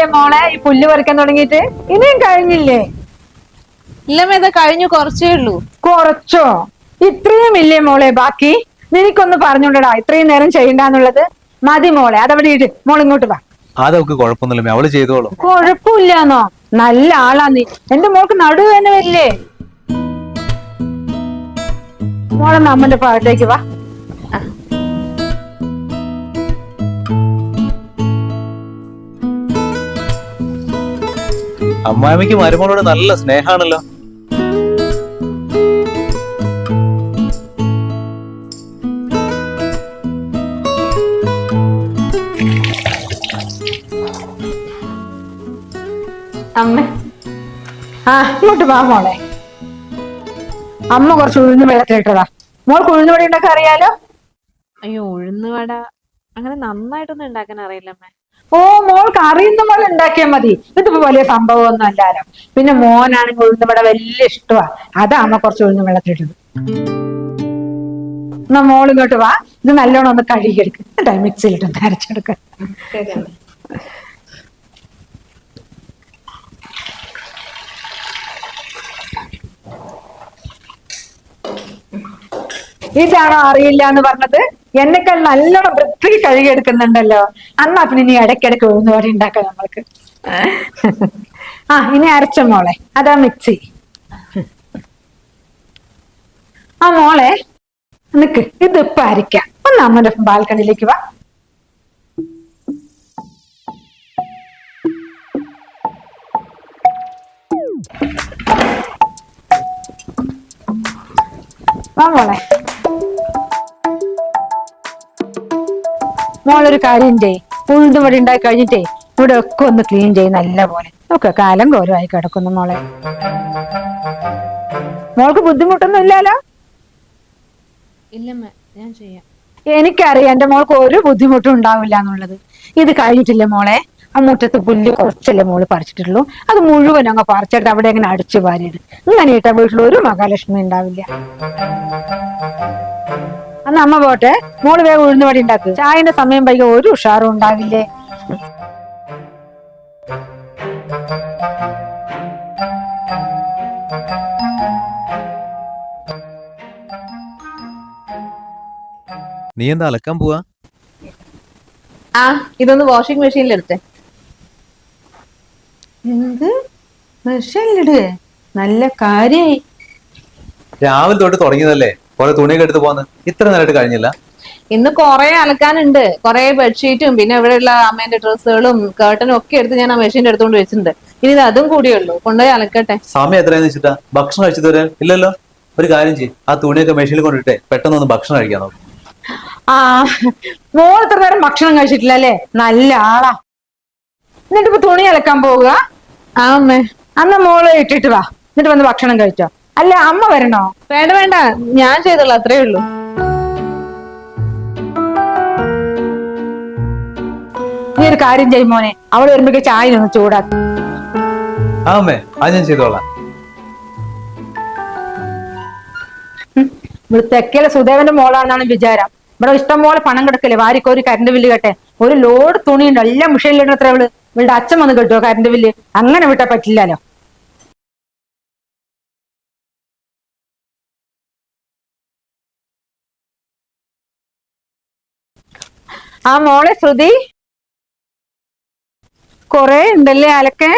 കഴിഞ്ഞില്ലേ മോളെ? ഈ പുല്ല് പറിക്കാൻ തുടങ്ങിയിട്ട്? ഇനിയും കഴിഞ്ഞില്ലേ? ഇല്ലമ്മ ഇത് കഴിഞ്ഞു. കുറച്ചേ ഉള്ളൂ. കുറച്ചോ? ഇത്രയും ഇല്ലേ മോളെ? ബാക്കി നിനക്കൊന്ന് പറഞ്ഞോണ്ടടാ ഇത്രയും നേരം ചെയ്യണ്ടെന്നുള്ളത് മതി മോളെ. അതവിടെ ഇട്ട് മോൾ ഇങ്ങോട്ട് വാ. അതൊക്കെ കുഴപ്പമൊന്നുമില്ല അവൾ ചെയ്തോളൂ. കുഴപ്പമില്ലാന്നോ? നല്ല ആളാ നീ. എന്റെ മോൾക്ക് നടുവ് തന്നെ വരില്ലേ? മോളെ നമ്മന്റെ ഭാഗത്തേക്ക് വാ. അമ്മായിമ്മയ്ക്ക് മരുമോളോട് നല്ല സ്നേഹാണല്ലോ. അമ്മ. ആ ഇങ്ങോട്ട് വാ മോളെ. അമ്മ കുറച്ച് ഉഴുന്ന് വെള്ളത്തിലിട്ടതാ മോൾക്ക് ഉഴുന്ന് വടി ഉണ്ടാക്കാൻ അറിയാലോ? അയ്യോ ഉഴുന്നുവട അങ്ങനെ നന്നായിട്ടൊന്നും ഉണ്ടാക്കാൻ അറിയില്ലമ്മേ ഓ മോൾക്ക് അറിയുന്ന പോലെ ഉണ്ടാക്കിയാൽ മതി. ഇതിപ്പോ വലിയ സംഭവമൊന്നും അല്ലാലോ പിന്നെ മോനാണെങ്കിൽ ഉഴുന്ന് വട വലിയ ഇഷ്ടമാ അതാ അമ്മ കുറച്ച് ഉഴുന്ന് വെള്ളത്തിട്ടത് എന്നാ മോൾ ഇങ്ങോട്ട് വാ. ഇത് നല്ലോണം ഒന്ന് കഴുകിയെടുക്കും എന്നിട്ട് മിക്സിയിലിട്ടൊന്ന് ഇതാണോ അറിയില്ല എന്ന് പറഞ്ഞത്? എന്നെക്കാൾ നല്ലോണം വൃത്തി കഴുകിയെടുക്കുന്നുണ്ടല്ലോ. അന്നാ പിന്നെ ഇനി ഇടയ്ക്കിടയ്ക്ക് ഉഴുന്ന് വടി ഉണ്ടാക്കാം നമ്മൾക്ക്. ആ ഇനി അരച്ച മോളെ. അതാ മിക്സി. ആ മോളെ നിക്ക്. ഇതിപ്പോ അരിക്കാം ഒന്ന് അമ്മന്റെ ബാൽക്കണിയിലേക്ക് വാ. വാ മോളെ. മോളൊരു കാര്യം ചെയ് ഉഴുതും വടി ഉണ്ടായി കഴിഞ്ഞിട്ടേ ഇവിടെ ഒക്കെ ഒന്ന് ക്ലീൻ ചെയ് നല്ല പോലെ ഒക്കെ കാലം കോരമായി കിടക്കുന്നു മോളെ. മോൾക്ക് ബുദ്ധിമുട്ടൊന്നും ഇല്ലല്ലോ? ഇല്ലമ്മ ഞാൻ ചെയ്യാം. എനിക്കറിയാം എന്റെ മോൾക്ക് ഒരു ബുദ്ധിമുട്ടും ഉണ്ടാവില്ല എന്നുള്ളത്. ഇത് കഴിഞ്ഞിട്ടില്ലേ മോളെ? ആ മുറ്റത്ത് പുല്ല് കുറച്ചല്ലേ മോൾ പറിച്ചിട്ടുള്ളൂ. അത് മുഴുവൻ അങ്ങ് പറിച്ചെടുത്ത് അവിടെ അങ്ങനെ അടിച്ചു വാരിയിട്. ഇങ്ങനെ ഇട്ട വീട്ടിൽ ഒരു മഹാലക്ഷ്മി ഉണ്ടാവില്ല. അന്ന് അമ്മ പോട്ടെ. മോൾ വേഗം ഉഴുന്നുവടി ഉണ്ടാക്കും. ചായന്റെ സമയം വൈകി ഒരു ഉഷാറും ഉണ്ടാവില്ലേ? നീ എന്താ അലക്കാൻ പോവാ? ആ ഇതൊന്ന് വാഷിംഗ് മെഷീനിൽ എടുത്തേ. എന്ത്? മെഷീനിലിടുകേ നല്ല കാര്യായി. രാവിലെ തൊട്ട് തുടങ്ങിയതല്ലേ? കുറെ തുണിയൊക്കെ എടുത്ത് പോകുന്നത് ഇത്ര നേരമായിട്ട് കഴിഞ്ഞില്ല. ഇന്ന് കുറെ അലക്കാനുണ്ട്. കുറെ ബെഡ്ഷീറ്റും പിന്നെ ഇവിടെയുള്ള അമ്മേന്റെ ഡ്രസ്സുകളും കേട്ടനും ഒക്കെ എടുത്ത് ഞാൻ ആ മെഷീന്റെ എടുത്തുകൊണ്ട് വെച്ചിട്ടുണ്ട്. ഇനി ഇത് അതും കൂടിയുള്ളൂ കൊണ്ടുപോയി അലക്കട്ടെ. സമയം എത്രയാന്ന് വെച്ചിട്ടാ? ഭക്ഷണം കഴിച്ചു തരാൻ ഇല്ലല്ലോ? ഒരു കാര്യം ചെയ്യ്. ആ തുണിയൊക്കെ മെഷീനിൽ കൊണ്ടിട്ടേ. പെട്ടെന്ന് ഒന്ന് ഭക്ഷണം കഴിക്കാൻ നോക്കും ആ മോൾ ഇത്ര നേരം ഭക്ഷണം കഴിച്ചിട്ടില്ല അല്ലേ? നല്ല ആളാ. എന്നിട്ട് ഇപ്പൊ തുണി അലക്കാൻ പോവുക? ആ അമ്മേ. അന്ന് മോൾ ഇട്ടിട്ട് വാ. എന്നിട്ട് വന്ന് ഭക്ഷണം കഴിച്ചോ. അല്ല അമ്മ വരണോ? വേണ്ട വേണ്ട. ഞാൻ ചെയ്തോളൂ അത്രേ ഉള്ളൂ. നീ ഒരു കാര്യം ചെയ്യും മോനെ. അവൾ വരുമ്പോഴേക്ക് ചായ ഒന്ന് ചൂടാക്കി. ആ അമ്മേ അത് ഞാൻ ചെയ്തോളാം. ഇവിടെ തെക്കേലെ സുദേവന്റെ മോളാണെന്നാണ് വിചാരം. ഇവിടെ ഇഷ്ടം പോലെ പണം കിടക്കല്ലേ? വാരിക്കോരി കരണ്ട് ബില്ല് കെട്ടെ. ഒരു ലോഡ് തുണിയുണ്ട്. എല്ലാം മിഷനിലിടുന്ന ഇവൾ അവൾ. ഇവളുടെ അച്ഛൻ വന്ന് കിട്ടുമോ കരണ്ട് ബില്ല് അങ്ങനെ വിട്ടാ പറ്റില്ലല്ലോ ആ മോളെ ശ്രുതി? കൊറേ ഉണ്ടല്ലേ അലക്കെ?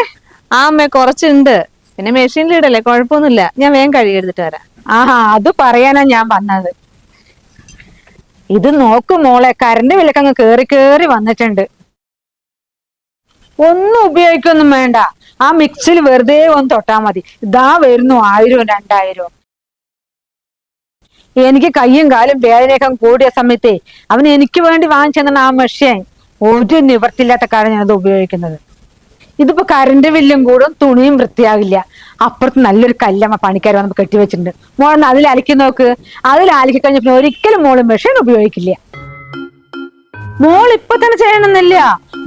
ആ അമ്മേ കുറച്ചുണ്ട്. പിന്നെ മെഷീനിൽ ഇടല്ലേ കുഴപ്പമൊന്നുമില്ല ഞാൻ വേഗം കഴുകി എടുത്തിട്ട് വരാം. ആ അത് പറയാനാ ഞാൻ വന്നത്. ഇത് നോക്ക് മോളെ കരണ്ട് വിലക്കങ്ങ് കേറി കേറി വന്നിട്ടുണ്ട്. ഒന്നും ഉപയോഗിക്കൊന്നും വേണ്ട. ആ മിക്സിൽ വെറുതെ ഒന്ന് തൊട്ടാ മതി. ഇതാ വരുന്നു ആയിരവും രണ്ടായിരവും. എനിക്ക് കയ്യും കാലും വേദനയൊക്കെ കൂടിയ സമയത്തെ അവൻ എനിക്ക് വേണ്ടി വാങ്ങിച്ചെന്നാണ് ആ മെഷീൻ ഒരു നിവർത്തില്ലാത്ത കാര്യം ഞാനത് ഉപയോഗിക്കുന്നത്. ഇതിപ്പോ കറണ്ട് ബില്ലും കൂടും തുണിയും വൃത്തിയാകില്ല. അപ്പുറത്ത് നല്ലൊരു കല്ലമ്മ പണിക്കാർ വന്നപ്പോ കെട്ടിവെച്ചിട്ടുണ്ട് മോളൊന്ന് അതിൽ അലക്കി നോക്ക്. അതിൽ അലക്കി കഴിഞ്ഞപ്പോ ഒരിക്കലും മോൾ മെഷീൻ ഉപയോഗിക്കില്ല. മോൾ ഇപ്പൊ തന്നെ ചെയ്യണമെന്നില്ല.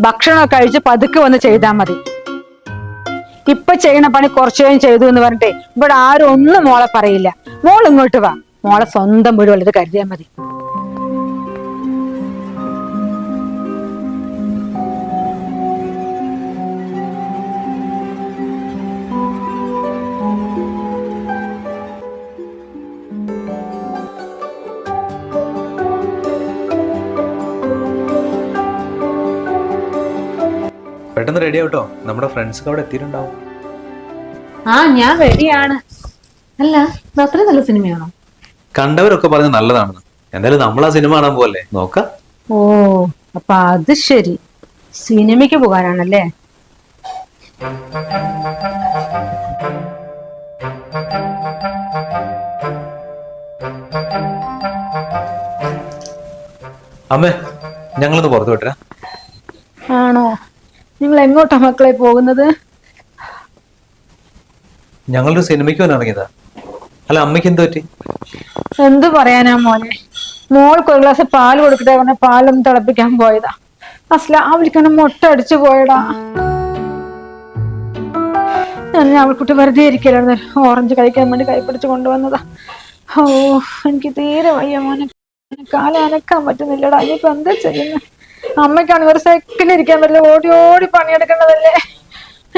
ഭക്ഷണം കഴിച്ച് പതുക്കെ വന്ന് ചെയ്താൽ മതി. ഇപ്പൊ ചെയ്യണ പണി കുറച്ചു കഴിഞ്ഞ് ചെയ്തു എന്ന് പറഞ്ഞിട്ടേ ഇവിടെ ആരും ഒന്നും മോളെ പറയില്ല. മോൾ ഇങ്ങോട്ട് വാ. മോളെ സ്വന്തം വീട് വലുത് കരുതിയാൽ മതി. പെട്ടെന്ന് റെഡി ആവട്ടോ. നമ്മുടെ ഫ്രണ്ട്സ് അവിടെ എത്തിയിട്ടുണ്ടാവും. ആ ഞാൻ റെഡിയാണ് അല്ല അത്ര നല്ല സിനിമയാണോ കണ്ടവരൊക്കെ പറഞ്ഞ നല്ലതാണ്. എന്തായാലും നമ്മൾ ആ സിനിമ കാണാൻ പോകല്ലേ നോക്ക. ഓ അപ്പൊ അത് ശരി. സിനിമയ്ക്ക് പോകാനാണല്ലേ? അമ്മേ ഞങ്ങളൊന്ന് പുറത്തു വിട്ടരാ ആണോ? നിങ്ങൾ എങ്ങോട്ടാ മക്കളെ പോകുന്നത്? ഞങ്ങളൊരു സിനിമയ്ക്ക് വന്ന് ഇറങ്ങിയതാ. അല്ല അമ്മയ്ക്ക് എന്ത് പറ്റി? എന്ത് പറയാനാ മോനെ? മോൾക്ക് ഒരു ഗ്ലാസ് പാൽ കൊടുക്കട്ടെ പറഞ്ഞ പാലൊന്ന് തിളപ്പിക്കാൻ പോയതാ. അസ്ല അവൾക്കാണ് മുട്ട അടിച്ചു പോയടാ. ഞാൻ അവൾക്കുട്ടി വെറുതെ ഇരിക്കലായിരുന്നു. ഓറഞ്ച് കഴിക്കാൻ വേണ്ടി കൈപ്പിടിച്ച് കൊണ്ടുവന്നതാ. ഓ എനിക്ക് തീരെ വയ്യ മോനെ. കാലം അനക്കാൻ പറ്റുന്നില്ലടാ. ഇനിയിപ്പോ എന്താ ചെയ്യുന്നത് അമ്മയ്ക്കാണ് ഒരു സെക്കൻഡ് ഇരിക്കാൻ പറ്റില്ല. ഓടി ഓടി പണിയെടുക്കേണ്ടതല്ലേ?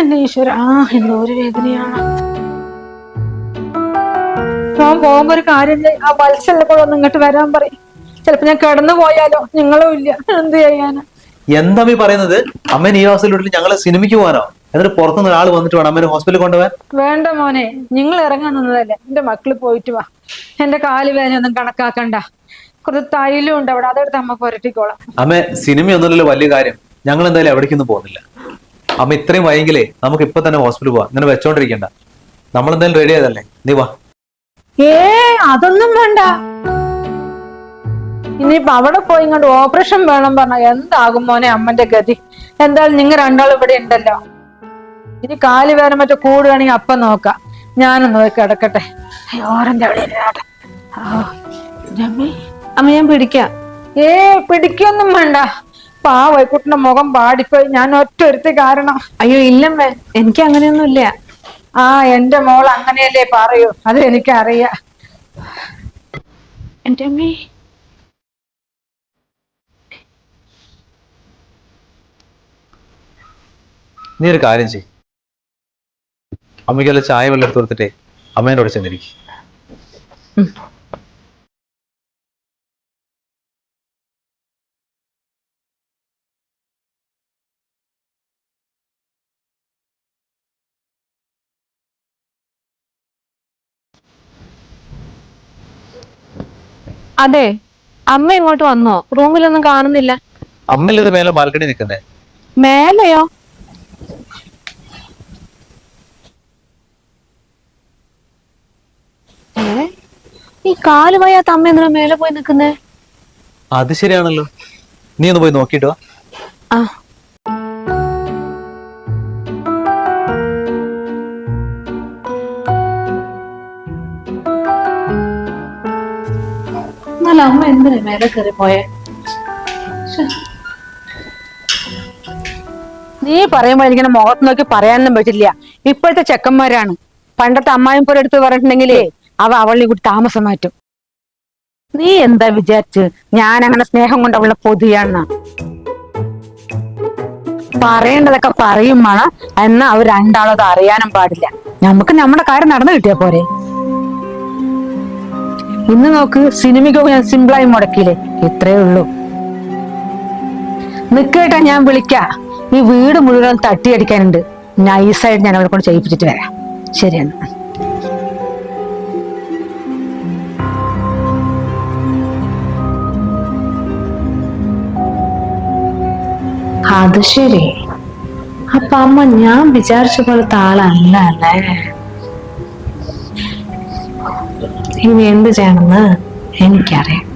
എന്റെ ഈശ്വര ആ എന്തോ ഒരു വേദനയാണ്. മോൻ പോകുമ്പോ ഒരു കാര്യം. ആ വത്സലിനെ കൂടെ ഒന്ന് ഇങ്ങോട്ട് വരാൻ പറയും. ചിലപ്പോ ഞാൻ കിടന്നു പോയാലോ? നിങ്ങളും ഇല്ല. എന്ത് ചെയ്യാനാ? എന്താ അമ്മ ഈ പറയുന്നത്? അമ്മ ഈ ഹോസ്പിറ്റലിൽ ഞങ്ങളെ സിനിമയ്ക്ക് പോകാനോ? എന്നിട്ട് പുറത്തുനിന്ന് ഒരാൾ വന്നിട്ട് വേണം അമ്മേനെ ഹോസ്പിറ്റലിൽ കൊണ്ടുപോകാൻ? വേണ്ട മോനെ. നിങ്ങൾ ഇറങ്ങാൻ നിന്നതല്ലേ. എന്റെ മക്കൾ പോയിട്ട് വാ. എന്റെ കാൽ വേദന ഒന്നും കണക്കാക്കണ്ട. കുറച്ച് തൈലും ഉണ്ട് അവിടെ. അതെടുത്ത് അമ്മ പുരട്ടിക്കോളാം. അമ്മ സിനിമയൊന്നുമല്ലല്ലോ വലിയ കാര്യം. ഞങ്ങൾ എന്തായാലും എവിടേക്കൊന്നും പോകുന്നില്ല. അമ്മ ഇത്രയും വൈകിലേ നമുക്ക് ഇപ്പൊ തന്നെ ഹോസ്പിറ്റലിൽ പോവാം ഇങ്ങനെ വെച്ചോണ്ടിരിക്കണ്ട. നമ്മൾ എന്തായാലും റെഡി ആയതല്ലേ? നീ വാ. ഏ അതൊന്നും വേണ്ട. ഇനിയിപ്പൊ അവിടെ പോയി ഇങ്ങോട്ട് ഓപ്പറേഷൻ വേണം പറഞ്ഞ എന്താകും മോനെ അമ്മന്റെ ഗതി? എന്തായാലും നിങ്ങൾ രണ്ടാളും ഇവിടെ ഉണ്ടല്ലോ. ഇനി കാൽ വേറെ മറ്റോ കൂടുകയാണെങ്കിൽ അപ്പൊ നോക്കാം. ഞാനൊന്ന് പോയി കിടക്കട്ടെ. അവിടെ. അമ്മ ഞാൻ പിടിക്കാം. ഏ പിടിക്കൊന്നും വേണ്ട. പാവൈക്കുട്ടിന്റെ മുഖം പാടിപ്പോയി. ഞാൻ ഒറ്റ ഒരുത്തി കാരണം. അയ്യോ ഇല്ലമ്മേ. എനിക്ക് അങ്ങനെയൊന്നും ഇല്ല ആ എന്റെ മോൾ അങ്ങനെയല്ലേ പറയൂ. അത് എനിക്കറിയാം. എന്റെ അമ്മേ. നീ ഒരു കാര്യം ചെയ് അമ്മയ്ക്കല്ല ചായ വെള്ളം എടുത്തു കൊടുത്തിട്ടേ അമ്മേന്റെ കൂടെ ചെന്നിരിക്കും അതെ അമ്മ ഇങ്ങോട്ട് വന്നോ? റൂമിലൊന്നും കാണുന്നില്ല. അമ്മയിലത് മേലെ ബാൽക്കണി നിൽക്കുന്നേ? മേലെയോ? ഈ കാൽ വയ്യാത്ത അമ്മ എന്തിനാ മേലെ പോയി നിൽക്കുന്നേ? അത് ശരിയാണല്ലോ. നീ ഒന്ന് പോയി നോക്കിട്ടോ ആ. എന്നാലും അമ്മ എന്തിനാ മേലെ കയറി പോയെ? നീ പറയുമ്പോ എനിക്കിങ്ങനെ മുഖത്ത് നോക്കി പറയാനൊന്നും പറ്റില്ല. ഇപ്പോഴത്തെ ചെക്കന്മാരാണ്. പണ്ടത്തെ അമ്മായും പോലെ എടുത്ത് പറഞ്ഞിട്ടുണ്ടെങ്കിലേ അവ അവളിനെ കൂടി താമസം മാറ്റും. നീ എന്താ വിചാരിച്ച്? ഞാൻ അങ്ങനെ സ്നേഹം കൊണ്ട് അവളെ പൊതിയാണെന്ന? പറയേണ്ടതൊക്കെ പറയും വേണം എന്നാ അവർ രണ്ടാളും അത് അറിയാനും പാടില്ല. നമുക്ക് നമ്മുടെ കാര്യം നടന്നു കിട്ടിയാ പോരെ? ഇന്ന് നോക്ക് സിനിമയ്ക്കൊക്കെ ഞാൻ സിമ്പിളായി മുടക്കിയില്ലേ ഇത്രേ ഉള്ളൂ. നിക്കേട്ടാ ഞാൻ വിളിക്കാ. ഈ വീട് മുഴുവൻ തട്ടിയടിക്കാനുണ്ട്. നൈസായിട്ട് ഞാൻ അവളെ കൊണ്ട് ചെയ്യിപ്പിച്ചിട്ട് വരാം. ശരിയെന്ന് അത് ശരി. അപ്പൊ അമ്മ ഞാൻ വിചാരിച്ച പോലത്തെ ആളല്ല അല്ലേ? ഇനി എന്ത് ചെയ്യണമെന്ന് എനിക്കറിയാം.